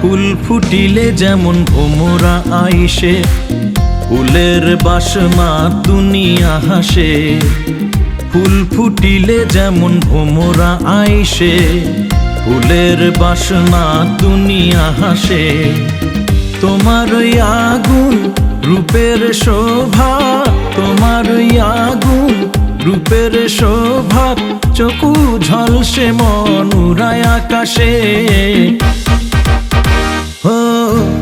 ফুল ফুটিলে যেমন ভোমরা আইসে, ফুলের বাসমা দুনিয়া হাসে। ফুল ফুটিলে যেমন ভোমরা আইসে, ফুলের বাসমা দুনিয়া হাসে। তোমার আগুন রূপের শোভা, তোমার আগুন রূপের শোভা, চকু ঝলসে মন উড়ায় আকাশে।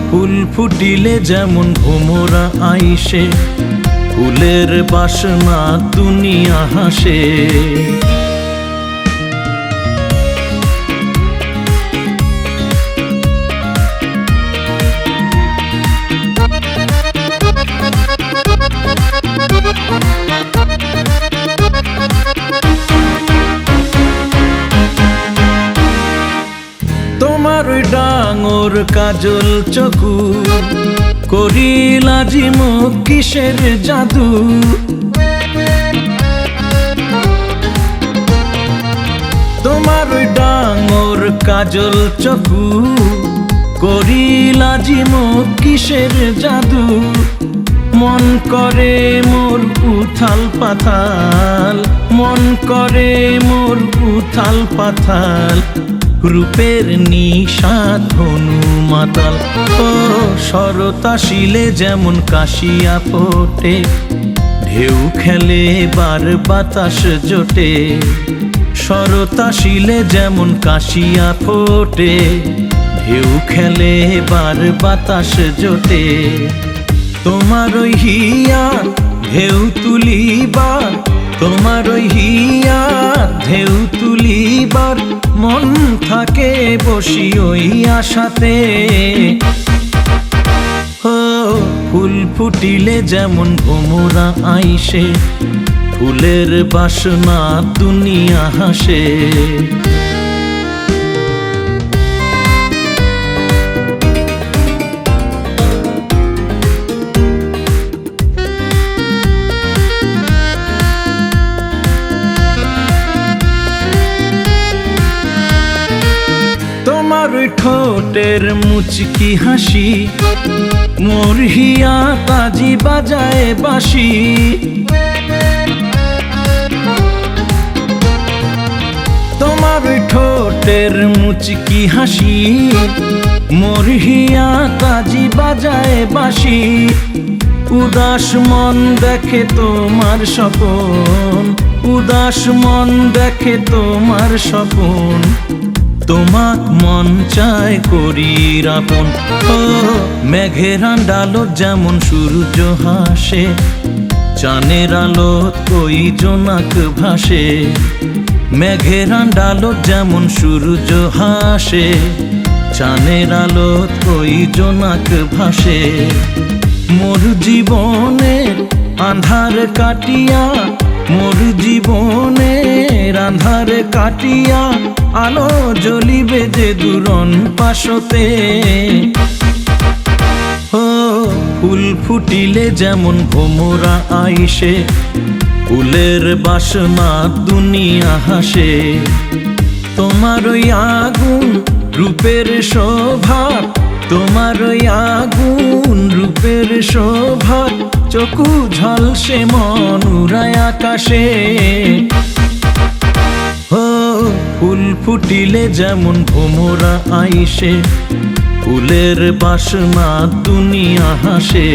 ফুল ফুটিলে যেমন ভোমরা আইসে ফুলের বাসনা দুনিয়া হাসে। কাজল চকু, করিলা জিমুখ কিসের জাদু। তোমার ডাঙর কাজল চকু, করিলা জিমুখ কিসের জাদু। মন করে মোর উথাল পাথাল, মন করে মোর উথাল পাথাল। রূপের নিষাদ ধনু মাতাল। ও সরতা শিলে যেমন কাশিয়া ফোটে, ঢেউ খেলে বার বাতাস জোটে। সরতা শিলে যেমন কাশিয়া ফোটে, ঢেউ খেলে বার বাতাস জোটে। তোমার হিয়া ঢেউ তুলিবার, তোমার হিয়া ঢেউ তুলিবার মন থাকে বসি ওই আশাতে। ফুল ফুটিলে যেমন ভোমরা আইসে ফুলের বাসনা দুনিয়া হাসে। ঠোঁটের মুচকি হাসি মোর হিয়া তাজি বাজায় বাসি তোমার ঠোঁটের মুচকি হাসি মোর হিয়া তাজি বাজায় বাসি উদাস মন দেখে তোমার স্বপন, উদাস মন দেখে তোমার স্বপন। তোমাক মন চায় করি রাপন ও, মেঘের ডালো যেমন সূর্য হাসে চানের আলো কই জোনাক ভাসে। মেঘের ডালো যেমন সূর্য হাসে চানের আলো কই জোনাক ভাসে। মোর জীবনের আন্ধার কাটিয়া, মোর জীবনের আন্ধার কাটিয়া আলো জ্বলিবে যে দুরন পাশতে। ও, ফুল ফুটিলে যেমন ভোমরা আইসে ফুলের বাসনা দুনিয়া হাসে। তোমার ওই আগুন রূপের শোভা, তোমার ওই আগুন রূপের শোভা, চকু ঝলসে মন উড়ায় আকাশে। ফুল ফুটিলে যেমন ভোমরা আইসে ফুলের বাসনা দুনিয়া হাসে।